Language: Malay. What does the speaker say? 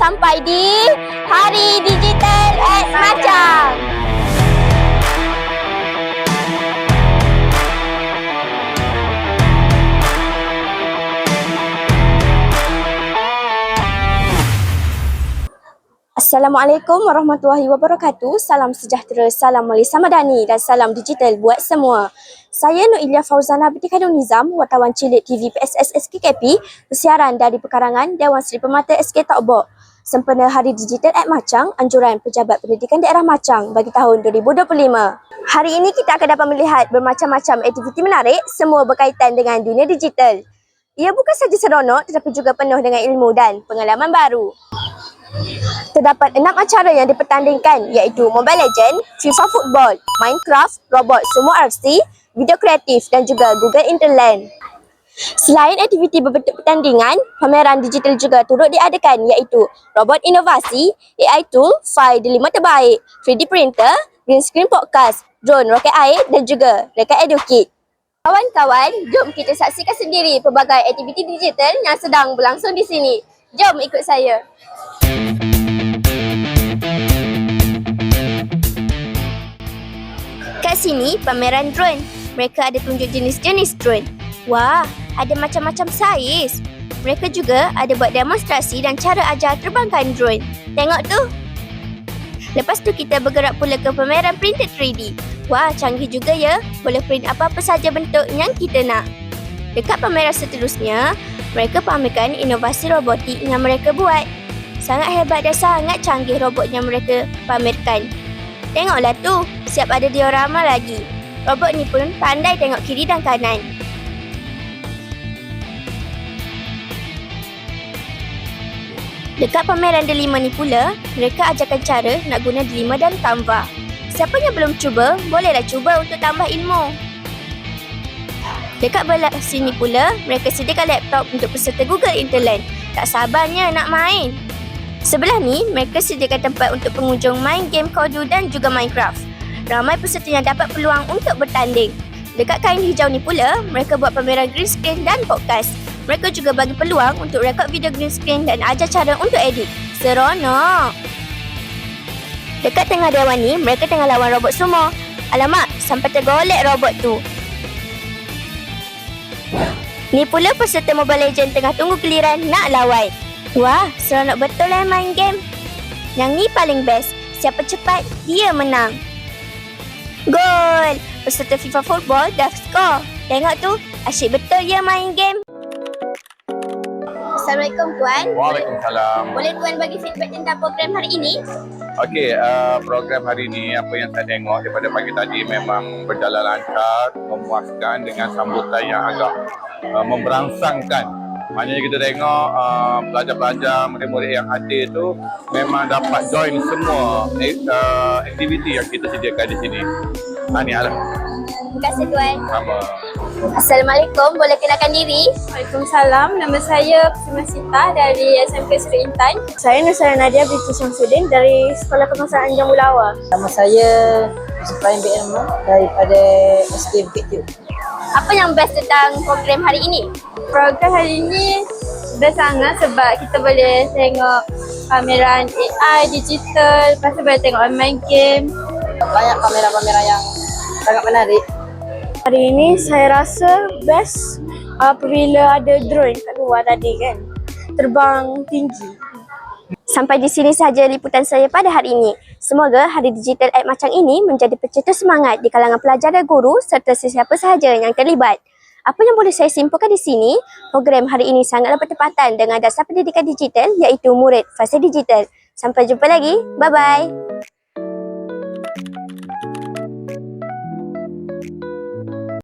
Sampai di Hari Digital at Macang. Assalamualaikum warahmatullahi wabarakatuh. Salam sejahtera, salam Malaysia Madani dan salam digital buat semua. Saya Noilia Fauzana binti Khairul Nizam, wartawan cilik TV PSS SKKP, bersiaran dari pekarangan Dewan Seri Permata SK Tokbok. Sempena Hari Digital at Macang, anjuran Pejabat Pendidikan Daerah Macang bagi tahun 2025. Hari ini kita akan dapat melihat bermacam-macam aktiviti menarik, semua berkaitan dengan dunia digital. Ia bukan sahaja seronok tetapi juga penuh dengan ilmu dan pengalaman baru. Terdapat enam acara yang dipertandingkan iaitu Mobile Legend, FIFA Football, Minecraft, Robot Sumo RC, Video Kreatif dan juga Google Interland. Selain aktiviti berbentuk pertandingan, pameran digital juga turut diadakan iaitu robot inovasi, AI tool, file delima terbaik, 3D printer, green screen podcast, drone roket air dan juga rekat edukit. Kawan-kawan, jom kita saksikan sendiri pelbagai aktiviti digital yang sedang berlangsung di sini. Jom ikut saya. Kat sini pameran drone. Mereka ada tunjuk jenis-jenis drone. Wah, ada macam-macam saiz. Mereka juga ada buat demonstrasi dan cara ajar terbangkan drone. Tengok tu. Lepas tu kita bergerak pula ke pameran printed 3D. Wah, canggih juga ya. Boleh print apa-apa saja bentuk yang kita nak. Dekat pameran seterusnya, mereka pamerkan inovasi robotik yang mereka buat. Sangat hebat dan sangat canggih robot yang mereka pamerkan. Tengoklah tu, siap ada diorama lagi. Robot ni pun pandai tengok kiri dan kanan. Dekat pameran delima ni pula, mereka ajarkan cara nak guna delima dan Canva. Siapa yang belum cuba, bolehlah cuba untuk tambah ilmu. Dekat belah sini pula, mereka sediakan laptop untuk peserta Google Interland. Tak sabarnya nak main. Sebelah ni, mereka sediakan tempat untuk pengunjung main game Kodu dan juga Minecraft. Ramai peserta yang dapat peluang untuk bertanding. Dekat kain hijau ni pula, mereka buat pameran green screen dan podcast. Mereka juga bagi peluang untuk rekod video green screen dan ajar cara untuk edit. Seronok! Dekat tengah dewan ni, mereka tengah lawan robot sumo. Alamak, sampai tergolek robot tu. Ni pula peserta Mobile Legend tengah tunggu giliran nak lawan. Wah, seronok betul lah main game. Yang ni paling best. Siapa cepat, dia menang. Gol! Peserta FIFA Football dah skor. Tengok tu, asyik betul ya main game. Assalamualaikum Puan. Waalaikumsalam. Boleh Puan bagi feedback tentang program hari ini? Okey, uh, program hari ini apa yang saya tengok daripada pagi tadi memang berjalan lancar, memuaskan dengan sambutan yang agak uh, memberangsangkan. Maknanya kita tengok uh, pelajar-pelajar, murid-murid yang hadir tu memang dapat join semua uh, aktiviti yang kita sediakan di sini. Tahniah lah. Terima kasih Tuan. Sama. Assalamualaikum, boleh kenalkan diri? Waalaikumsalam. Nama saya Kusuma Sita dari SMP Seri Intan. Saya Nusara Nadia binti Syamsuddin dari Sekolah Kebangsaan Jamulawa. Nama saya Supraim bin Elma daripada SK Bukit Tiu. Apa yang best tentang program hari ini? Program hari ini best sangat sebab kita boleh tengok pameran AI, digital, lepas tu boleh tengok main game. Banyak kamera-kamera yang sangat menarik. Hari ini saya rasa best apabila ada drone kat luar tadi kan. Terbang tinggi. Sampai di sini sahaja liputan saya pada hari ini. Semoga Hari Digital Act Macang ini menjadi pencetus semangat di kalangan pelajar dan guru serta sesiapa sahaja yang terlibat. Apa yang boleh saya simpulkan di sini, program hari ini sangatlah bertepatan dengan dasar pendidikan digital iaitu murid fasa digital. Sampai jumpa lagi. Bye-bye.